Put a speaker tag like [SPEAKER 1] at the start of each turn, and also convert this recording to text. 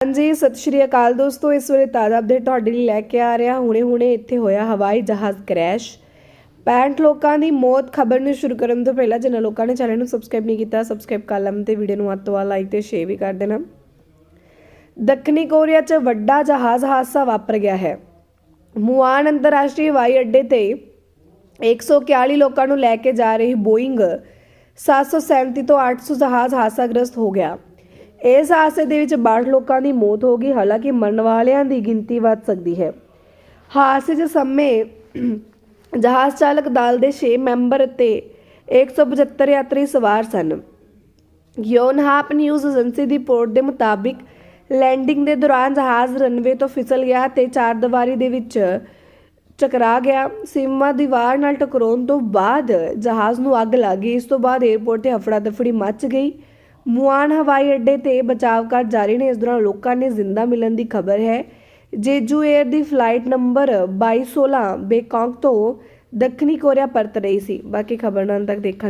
[SPEAKER 1] ਹਾਂਜੀ, ਸਤਿ ਸ਼੍ਰੀ ਅਕਾਲ ਦੋਸਤੋ, ਇਸ ਵੇਲੇ ਤਾਜ਼ਾ ਅਪਡੇਟ ਤੁਹਾਡੇ ਲਈ ਲੈ ਕੇ ਆ ਰਿਹਾ। ਹੁਣੇ-ਹੁਣੇ ਇੱਥੇ ਹੋਇਆ ਹਵਾਈ ਜਹਾਜ਼ ਕ੍ਰੈਸ਼ 65 ਲੋਕਾਂ ਦੀ ਮੌਤ ਖਬਰ ਨੂੰ ਸ਼ੁਰੂ ਕਰਨ ਤੋਂ ਪਹਿਲਾਂ ਜਿਨ੍ਹਾਂ ਲੋਕਾਂ ਨੇ ਚੈਨਲ ਨੂੰ ਸਬਸਕ੍ਰਾਈਬ ਨਹੀਂ ਕੀਤਾ ਸਬਸਕ੍ਰਾਈਬ ਕਰ ਲਓ ਤੇ ਵੀਡੀਓ ਨੂੰ ਵੱਧ ਤੋਂ ਵੱਧ ਲਾਈਕ ਤੇ ਸ਼ੇਅਰ ਵੀ ਕਰ ਦੇਣਾ। ਦੱਖਣੀ ਕੋਰੀਆ 'ਚ ਵੱਡਾ ਜਹਾਜ਼ ਹਾਦਸਾ ਵਾਪਰ ਗਿਆ ਹੈ। ਮੁਆਨ ਅੰਤਰਰਾਸ਼ਟਰੀ ਹਵਾਈ ਅੱਡੇ ਤੇ 141 ਲੋਕਾਂ ਨੂੰ ਲੈ ਕੇ ਜਾ ਰਹੀ ਬੋਇੰਗ 737 ਤੋਂ 800 ਜਹਾਜ਼ ਹਾਦਸਾਗ੍ਰਸਤ ਹੋ ਗਿਆ। ਇਸ ਹਾਦਸੇ ਦੇ ਵਿੱਚ 62 ਲੋਕਾਂ ਦੀ ਮੌਤ ਹੋ ਗਈ, ਹਾਲਾਂਕਿ ਮਰਨ ਵਾਲਿਆਂ ਦੀ ਗਿਣਤੀ ਵੱਧ ਸਕਦੀ ਹੈ। ਹਾਦਸੇ ਦੇ ਸਮੇਂ ਜਹਾਜ਼ ਚਾਲਕ ਦਲ ਦੇ 6 ਮੈਂਬਰ ਅਤੇ 175 ਯਾਤਰੀ ਸਵਾਰ ਸਨ। ਯੋਨਹਾਪ ਨਿਊਜ਼ ਏਜੰਸੀ ਦੀ ਰਿਪੋਰਟ ਦੇ ਮੁਤਾਬਿਕ ਲੈਂਡਿੰਗ ਦੇ ਦੌਰਾਨ ਜਹਾਜ਼ ਰਨਵੇ ਤੋਂ ਫਿਸਲ ਗਿਆ ਤੇ ਚਾਰ ਦੀਵਾਰੀ ਦੇ ਵਿੱਚ ਟਕਰਾ ਗਿਆ। ਸੀਮਾ ਦੀਵਾਰ ਨਾਲ ਟਕਰਾਉਣ ਤੋਂ ਬਾਅਦ ਜਹਾਜ਼ ਨੂੰ ਅੱਗ ਲੱਗ ਗਈ। ਇਸ ਤੋਂ ਬਾਅਦ 에ਅਰਪੋਰਟ ਤੇ ਹਫੜਾ ਦਫੜੀ ਮਚ ਗਈ। ਮੁਆਨ ਹਵਾਈ ਅੱਡੇ ਤੇ ਬਚਾਅ ਕਾਰਜ ਜਾਰੀ ਨੇ। ਇਸ ਦੌਰਾਨ ਲੋਕਾਂ ਨੇ ਜ਼ਿੰਦਾ ਮਿਲਣ ਦੀ ਖਬਰ ਹੈ। ਜੇਜੂ 에ਅਰ ਦੀ ਫਲਾਈਟ ਨੰਬਰ 2216 ਬੇਕਾਂਗ ਤੋਂ ਦੱਖਣੀ ਕੋਰੀਆ ਪਰਤ ਰਹੀ ਸੀ। ਬਾਕੀ ਖਬਰ ਨਾਲ ਤੱਕ ਦੇਖਣ